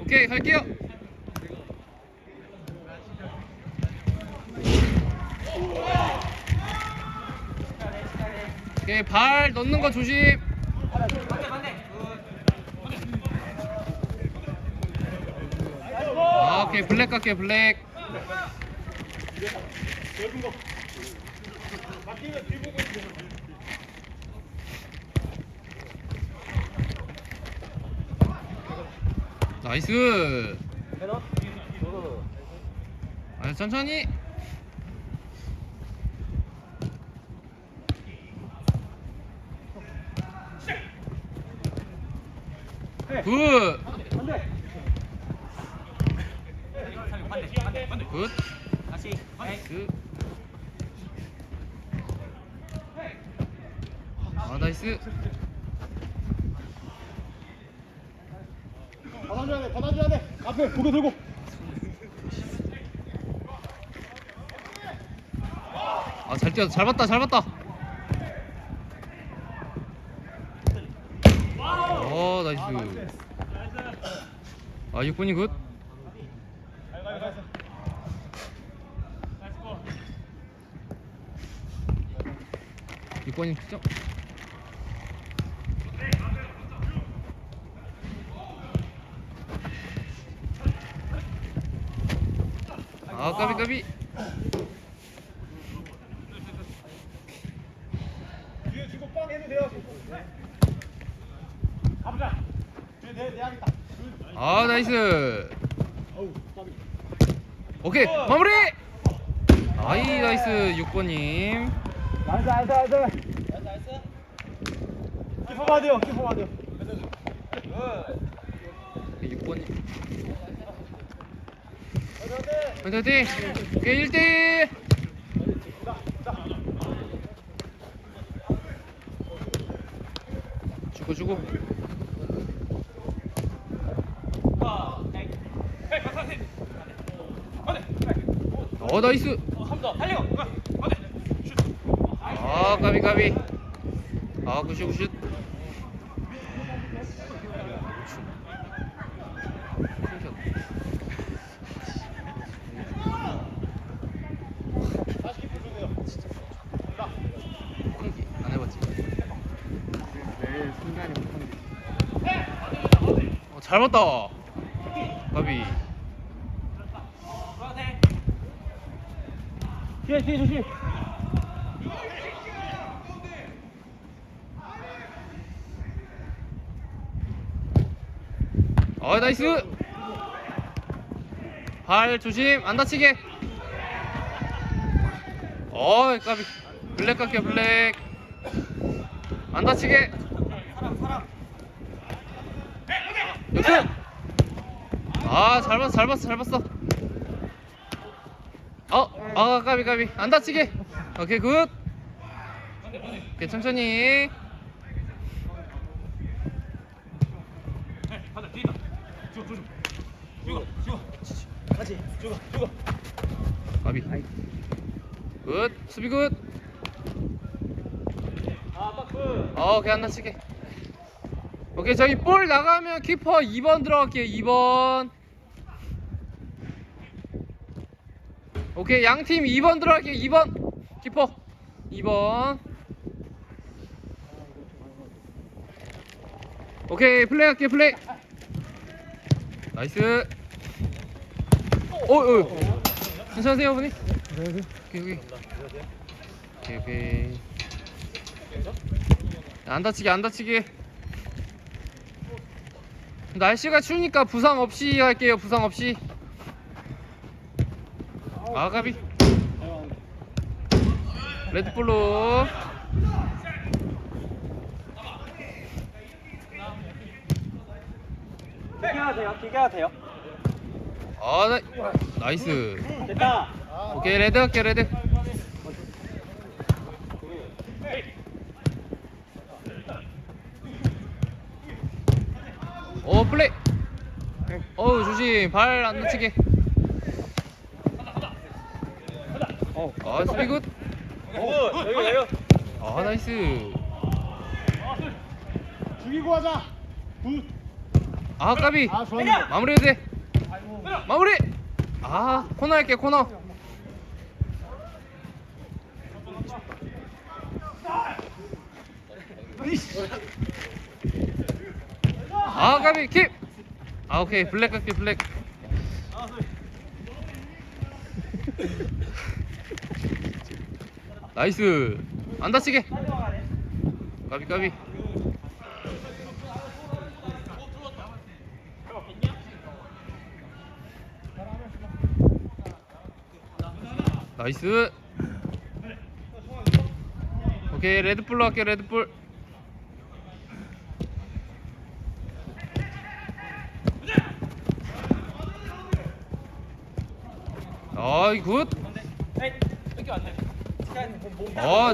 오케이 갈게요. 오케이 발 넣는 거 조심. 아 오케이 블랙 갈게요 블랙. 나이스. 아 천천히. 굿. 굿. 다시. 나이스. 아 나이스. 받아줘야 돼, 받아줘야 돼. 앞에 고개 들고. 아 잘 뛰어 잘 봤다 잘 봤다. 어 나이스. 아 6분이 굿. 육번이 득점. 아 까비 까비. 뒤에 주고 빵 해도 돼요. 가보자. 내, 내, 내 하겠다. 아 나이스. 오케이 마무리. 아이 나이스 6번님. 나이스, 나이스, 나이스. 키퍼 봐야 돼요, 키퍼 봐야 돼요. 6번님. 화이팅 화이팅. 오케이 1대1. 주고 주고. 어 나이스. 아 까비 까비. 아 굿슛 굿슛. 콩기 안 해봤지. 내일 순간이 못하는 어, 잘 봤다. 까비. 뒤에, 뒤에 조심. 어 나이스. 발 조심 안 다치게. 어 까비. 블랙 갈게요 블랙. 안 다치게. 역습. 아잘 봤어 잘 봤어 잘 봤어. 어, 아 까비 까비 안 다치게. 오케이 굿. 오케이 천천히. 까비. 굿 수비 굿. 아, 오케이 안 다치게. 오케이 저희 볼 나가면 키퍼 2번 들어갈게요. 2번. 오케이 양팀 2번 들어갈게요. 2번 키퍼 2번. 오케이 플레이 할게요 플레이. 나이스. 어, 어. 괜찮으세요, 어머니? 오케이, 오케이. 오케이, 오케이. 안 다치게, 안 다치게. 날씨가 추우니까 부상 없이 할게요, 부상 없이. 아가비. 레드볼로. 기계가 돼요, 기계가 돼요. 아, 나, 나이스. 됐다. 오케이, 레드 할게, 레드. 플레이. 어우, 조심. 발 안 다치게. 어, 아, 수비 굿. 어, 여기, 여기. 아, 나이스. 죽이고 하자. 굿. 아 까비 아 마무리해도 돼 마무리 아 코너 할게 코너 아 까비 킵 아 오케이. 블랙 갈게 블랙. 나이스. 안 다치게. 까비 까비. 나이스. 오케이 레드불로 할게 레드불 아이 굿. 어,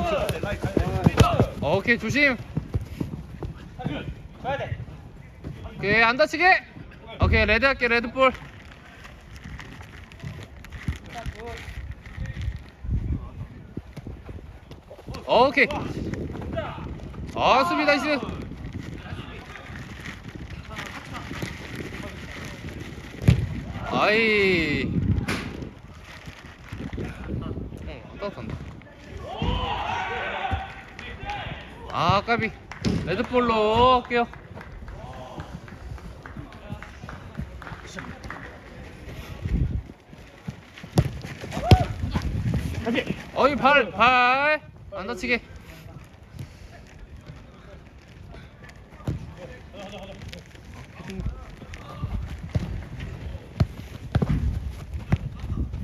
저- 오케이 조심. 오케이 안 다치게. 오케이 레드 할게 레드 볼. 오케이. 아 수비 나이스 아이 아 까비 레드볼로 할게요 어이 발, 발. 안 다치게.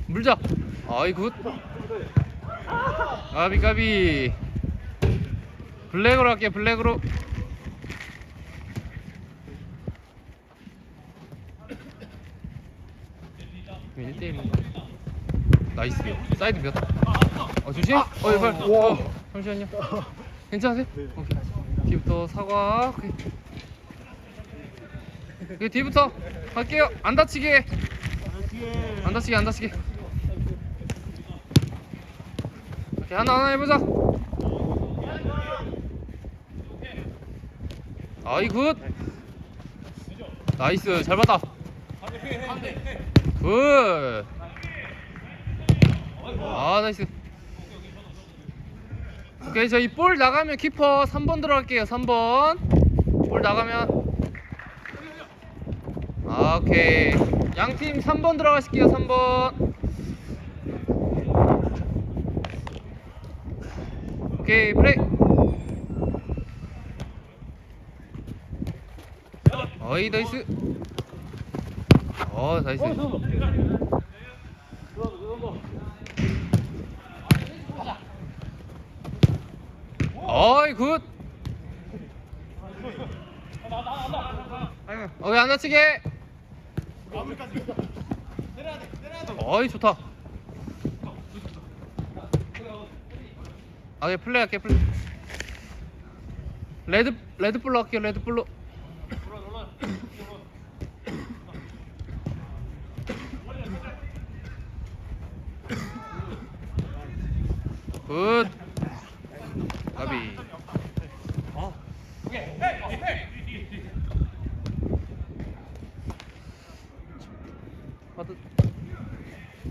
물자. 아이 굿. 까비 까비. 블랙으로 할게 블랙으로. 왜 1대1인가? 나이스 사이드 몇? 어 조심. 어 이 발 와. 어, 잠시만요. 괜찮으세요? 오케이. 뒤부터 사과. 오케이. 오케이 뒤부터 갈게요. 안 다치게. 안 다치게 안 다치게. 오케이 하나 하나 해보자 아이 굿. 나이스. 잘 봤다. 굿. 아 나이스. 오케이 저희 볼 나가면 키퍼 3번 들어갈게요 3번. 볼 나가면. 아 오케이. 양팀 3번 들어가실게요 3번. 오케이 브레이 어이 나이스. 어 나이스. 어이 굿. 어이 안 다치게? 어이 좋다. 아예 플레이 할게 플레이. 레드 레드불로 할게요 레드불로 굿. 가비.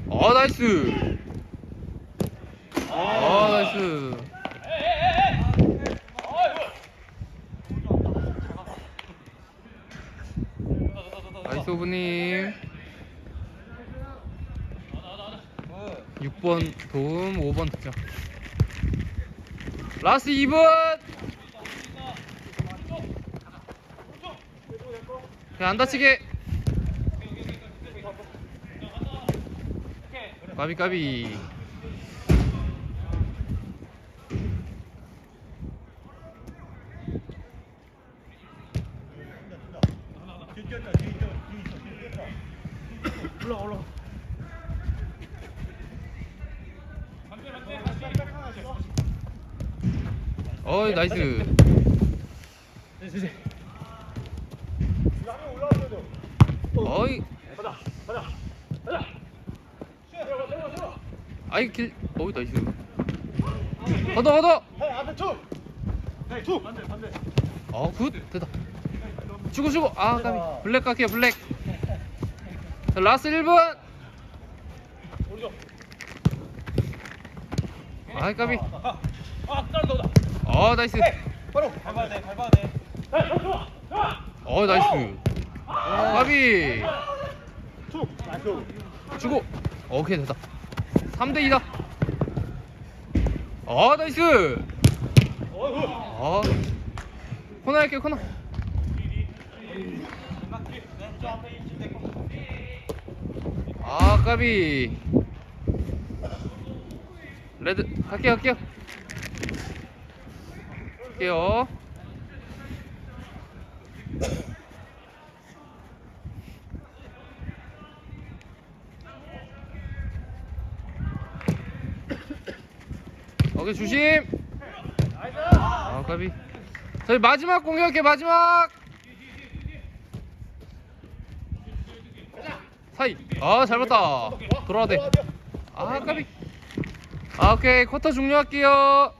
어 나이스. 어 나이스. 나이스 오브님. 6번 도움 5번 득점 라스트 2분. 그냥 안 다치게. 까비 까비. 올라 올라 어이 나이스. 어이. 아이 길 어이 나이스. 걷어 걷어 앞에 툭! 툭! 반대 반대 어굿. 됐다. 주고 주고. 아 까비 블랙 갈게요 블랙. 자, 라스트 1분. 아 까비 어 나이스. 바로. 밟아야 돼 밟아야 돼. 어 나이스. 까비. 주고. 오케이 됐다. 3대 2다. 어 나이스. 어. 코너 할게요 코너. 아 까비. 레드 갈게요 갈게요 갈게요. 오케이 조심. 아 까비. 저희 마지막 공격해 마지막. 사이. 아 잘 봤다. 돌아야 돼 아 까비. 아 오케이. 쿼터 종료할게요